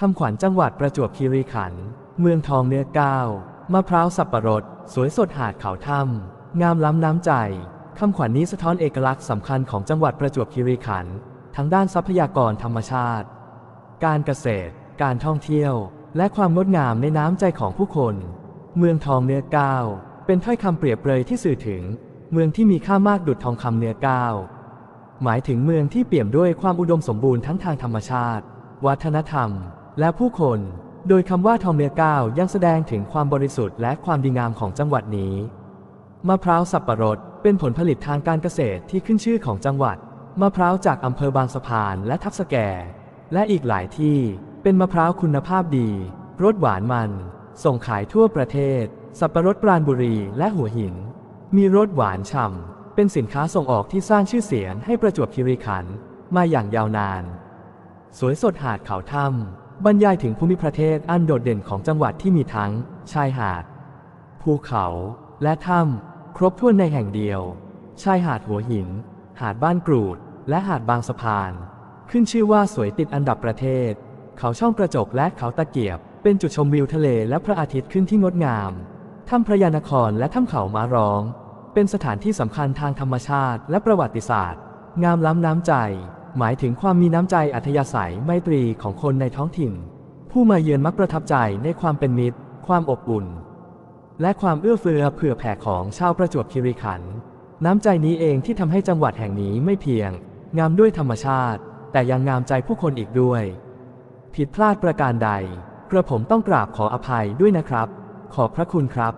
คำขวัญจังหวัดประจวบคีรีขันธ์เมืองทองเนื้อก้าวมะพร้าวสับปะรด สวยสดหาดเขาถ้ำงามล้ำน้ำใจคำขวัญนี้สะท้อนเอกลักษณ์สำคัญของจังหวัดประจวบคีรีขันธ์ทั้งด้านทรัพยากรธรรมชาติ การเกษตร การท่องเที่ยว และความงดงามในน้ำใจของผู้คน เมืองทองเนื้อก้าวเป็นถ้อยคำเปรียบเปรยที่สื่อถึง เมืองที่มีค่ามากดุจทองคำเนื้อก้าวหมายถึงเมืองที่เปี่ยมด้วยความอุดมสมบูรณ์ทั้งทางธรรมชาติ วัฒนธรรม และผู้คน โดยคำว่าทองเนื้อก้าวยังแสดงถึงความบริสุทธิ์และความดีงามของจังหวัดนี้ มะพร้าวสับปะรดเป็นผลผลิตทางการเกษตรที่ขึ้นชื่อของจังหวัด มะพร้าวจากอำเภอบางสะพานและทับสแก และอีกหลายที่เป็นมะพร้าวคุณภาพดี รสหวานมัน ส่งขายทั่วประเทศ สับปะรดปราณบุรีและหัวหิน มีรสหวานฉ่ำเป็นสินค้าส่งออกที่สร้างชื่อเสียงให้ประจวบคีรีขันธ์มาอย่างยาวนาน สวยสดหาดเขาถ้ำ บรรยายถึงภูมิประเทศอันโดดเด่นของจังหวัดที่มีทั้ง ชายหาด ภูเขาและถ้ำครบถ้วนในแห่งเดียว ชายหาดหัวหิน หาดบ้านกรูด และหาดบางสะพาน ขึ้นชื่อว่าสวยติดอันดับประเทศ เขาช่องกระจกและเขาตะเกียบ เป็นจุดชมวิวทะเลและพระอาทิตย์ขึ้นที่งดงามถ้ำพระยานครและถ้ำเขาม้าร้อง เป็นสถานที่สำคัญทางธรรมชาติและประวัติศาสตร์ งามล้ำน้ำใจ หมายถึงความมีน้ำใจอัธยาศัยไมตรีของคนในท้องถิ่น ผู้มาเยือนมักประทับใจในความเป็นมิตร ความอบอุ่น และความเอื้อเฟื้อเผื่อแผ่ของชาวประจวบคีรีขันธ์น้ำใจนี้เองที่ทำให้จังหวัดแห่งนี้ไม่เพียง งามด้วยธรรมชาติ แต่ยังงามใจผู้คนอีกด้วย ผิดพลาดประการใด กระผมต้องกราบขออภัยด้วยนะครับ ขอบพระคุณครับ